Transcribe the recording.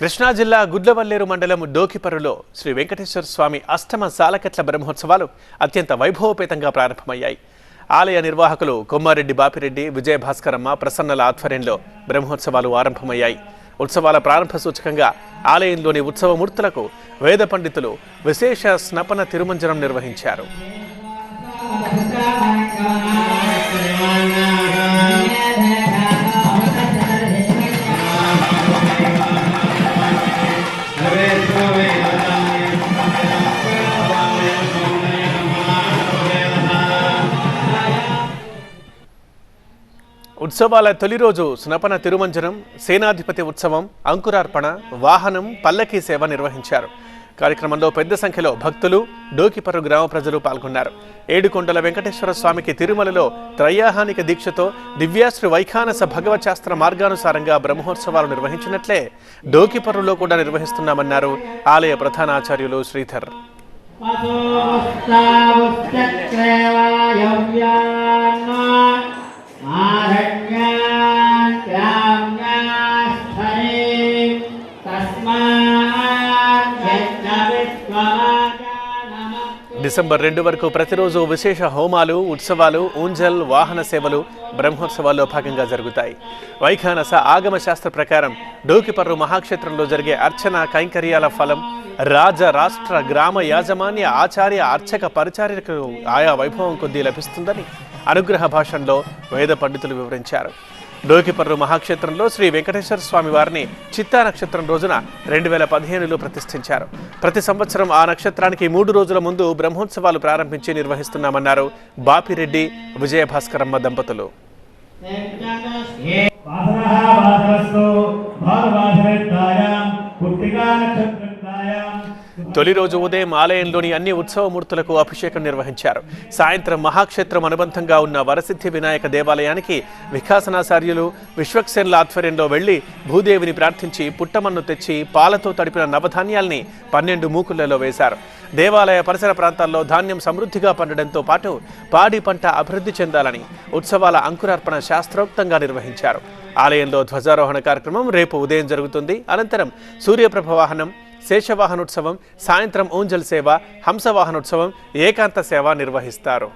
కృష్ణా జిల్లా గుడ్లవల్లేరు మండలం డోకిపరులో శ్రీ వెంకటేశ్వర స్వామి అష్టమ సాలకట్ల బ్రహ్మోత్సవాలు అత్యంత వైభవపేతంగా ప్రారంభమయ్యాయి. ఆలయ నిర్వాహకులు కొమ్మారెడ్డి బాపిరెడ్డి విజయభాస్కరమ్మ ప్రసన్నల ఆధ్వర్యంలో బ్రహ్మోత్సవాలు ఆరంభమయ్యాయి. ఉత్సవాల ప్రారంభ సూచకంగా ఆలయంలోని ఉత్సవమూర్తులకు వేద పండితులు విశేష స్నపన తిరుమంజనం నిర్వహించారు. ఉత్సవాల తొలి రోజు స్నపన తిరుమంజనం సేనాధిపతి ఉత్సవం అంకురార్పణ వాహనం పల్లకీ సేవ నిర్వహించారు. కార్యక్రమంలో పెద్ద సంఖ్యలో భక్తులు డోకిపర్రు గ్రామ ప్రజలు పాల్గొన్నారు. ఏడుకొండల వెంకటేశ్వర స్వామికి తిరుమలలో త్రయాహానిక దీక్షతో దివ్యాశ్రీ వైఖానస భగవశాస్త్ర మార్గానుసారంగా బ్రహ్మోత్సవాలు నిర్వహించినట్లే డోకిపర్రులో కూడా నిర్వహిస్తున్నామన్నారు ఆలయ ప్రధానాచార్యులు శ్రీధర్. డిసెంబర్ రెండు వరకు ప్రతిరోజు విశేష హోమాలు ఉత్సవాలు ఊంజల్ వాహన సేవలు బ్రహ్మోత్సవాల్లో భాగంగా జరుగుతాయి. వైఖానస ఆగమ శాస్త్ర ప్రకారం డోకిపర్రు మహాక్షేత్రంలో జరిగే అర్చన కైంకర్యాల ఫలం రాజ రాష్ట్ర గ్రామ యాజమాన్య ఆచార్య అర్చక పరిచారికు ఆయా వైభవం కొద్దీ లభిస్తుందని అనుగ్రహ భాషణలో వేద పండితులు వివరించారు. డోకిపర్రు మహాక్షేత్రంలో శ్రీ వెంకటేశ్వర స్వామి వారిని చిత్తా నక్షత్రం రోజున రెండు వేల పదిహేనులో ప్రతిష్ఠించారు. ప్రతి సంవత్సరం ఆ నక్షత్రానికి మూడు రోజుల ముందు బ్రహ్మోత్సవాలు ప్రారంభించి నిర్వహిస్తున్నామన్నారు బాపిరెడ్డి విజయభాస్కరమ్మ దంపతులు. పుట్టికా తొలి రోజు ఉదయం ఆలయంలోని అన్ని ఉత్సవమూర్తులకు అభిషేకం నిర్వహించారు. సాయంత్రం మహాక్షేత్రం అనుబంధంగా ఉన్న వరసిద్ధి వినాయక దేవాలయానికి వికాసనాచార్యులు విశ్వక్సేన్ల ఆధ్వర్యంలో వెళ్ళి భూదేవిని ప్రార్థించి పుట్టమన్ను తెచ్చి పాలతో తడిపిన నవధాన్యాల్ని పన్నెండు మూకుళ్ళలో వేశారు. దేవాలయ పరిసర ప్రాంతాల్లో ధాన్యం సమృద్ధిగా పండడంతో పాటు పాడి పంట అభివృద్ధి చెందాలని ఉత్సవాల అంకురార్పణ శాస్త్రోక్తంగా నిర్వహించారు. ఆలయంలో ధ్వజారోహణ కార్యక్రమం రేపు ఉదయం జరుగుతుంది. అనంతరం సూర్యప్రభ వాహనం శేషవాహనోత్సవం సాయంత్రం ఊంజల్ సేవ హంసవాహనోత్సవం ఏకాంత సేవ నిర్వహిస్తారు.